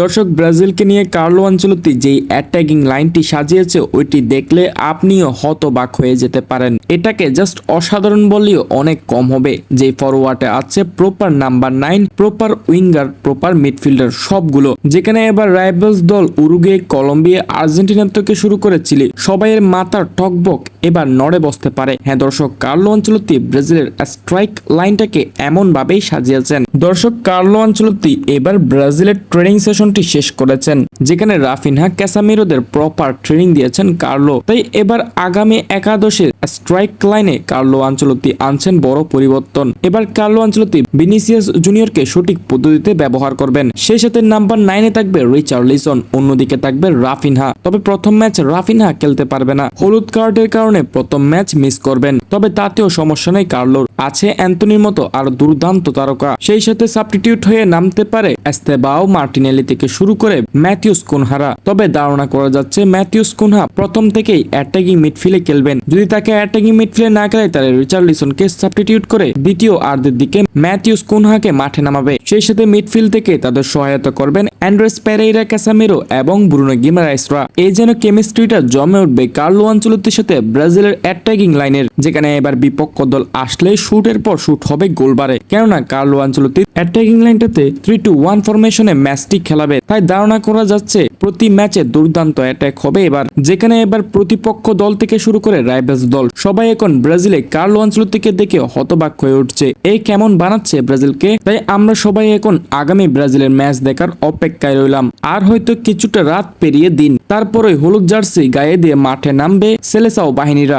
দর্শক, ব্রাজিলকে নিয়ে কার্লো আঞ্চলতি যেই অ্যাটাকিং লাইনটি সাজিয়েছে, ওইটি দেখলে আপনিও হতবাক হয়ে যেতে পারেন। এটাকে জাস্ট অসাধারণ বললেও অনেক কম হবে। যে ফরওয়ার্ডে আছে proper number nine proper winger proper midfielder সবগুলো। যেখানে এবার রাইভালস দল উরুগে কলম্বিয়া, আর্জেন্টিনা থেকে শুরু করে চিলি, সবাইয়ের মাথার টকবক এবার নড়ে বসতে পারে। হ্যাঁ দর্শক, কার্লো আঞ্চলতি ব্রাজিলের স্ট্রাইক লাইনটাকে এমন ভাবেই সাজিয়েছেন। দর্শক, কার্লো আঞ্চলতি এবার ব্রাজিলের ট্রেনিং সেশনটি শেষ করেছেন, যেখানে রাফিনহা ক্যাসামিরোদের প্রপার ট্রেনিং দিয়েছেন কার্লো। তাই এবার আগামী একাদশের স্ট্রাইক লাইনে কার্লো আঞ্চলতি আনছেন বড় পরিবর্তন। এবার কার্লো আঞ্চলতি ভিনিসিয়াস জুনিয়রকে সঠিক পদ্ধতিতে ব্যবহার করবেন। সেই সাথে নাম্বার নাইনে থাকবে রিচার্লিসন, অন্যদিকে থাকবে রাফিনহা। তবে প্রথম ম্যাচ রাফিনহা খেলতে পারবে না। হলুদ কার্ডের কারণে প্রথম ম্যাচ মিস করবেন। তবে তাতেও সমস্যা নেই কার্লোর। আছে অ্যান্টনির মতো আর দুর্দান্ত তারকা। সেই সাথে সাবস্টিটিউট হয়ে নামতে পারে এস্তেবাও মার্টিনেলি থেকে শুরু করে ম্যাথিউস কুনহারা। তবে ধারণা করা যাচ্ছে ম্যাথিউস কুনহা প্রথম থেকেই অ্যাটাকিং মিডফিল্ডে খেলবেন। যদি তাকে অ্যাটাকিং মিডফিল্ডে না খেলায়, তাহলে রিচার্লিসনকে সাবস্টিটিউট করে দ্বিতীয় আর্ধের দিকে ম্যাথিউস কুনহাকে মাঠে নামাবে। সেই সাথে মিডফিল্ড থেকে তাদের সহায়তা করবেন অ্যান্ড্রেস পেরেইরা, ক্যাসামেরো এবং ব্রুনো গিমারাইসরা। এই যেন কেমিস্ট্রিটা জমে উঠবে কার্লো আঞ্চলতির সাথে ব্রাজিলের অ্যাটাকিং লাইনের যেখানে এবার বিপক্ষ দল আসলে শুটের পর শুট হবে গোলবারে। কেননা, কার্লো আঞ্চলতি অ্যাটাকিং লাইনটাতে থ্রি টু ওয়ান ফরমেশনে ম্যাচটি খেলাবে। তাই ধারণা করা যাচ্ছে, প্রতি ম্যাচে দুর্দান্ত অ্যাটাক হবে এবার, যেখানে এবার প্রতিপক্ষ দল থেকে শুরু করে রাইভালস দল। সবাই এখন ব্রাজিলে কার্লো আঞ্চলতিকে দেখে হতবাক হয়ে উঠছে। এই কেমন বানাচ্ছে ব্রাজিলকে? তাই আমরা সবাই এখন আগামী ব্রাজিলের ম্যাচ দেখার অপেক্ষায় রইলাম। আর হয়তো কিছুটা রাত পেরিয়ে দিন। তারপরে হলুদ জার্সি গায়ে দিয়ে মাঠে নামবে সেলেসাও বাহিনীরা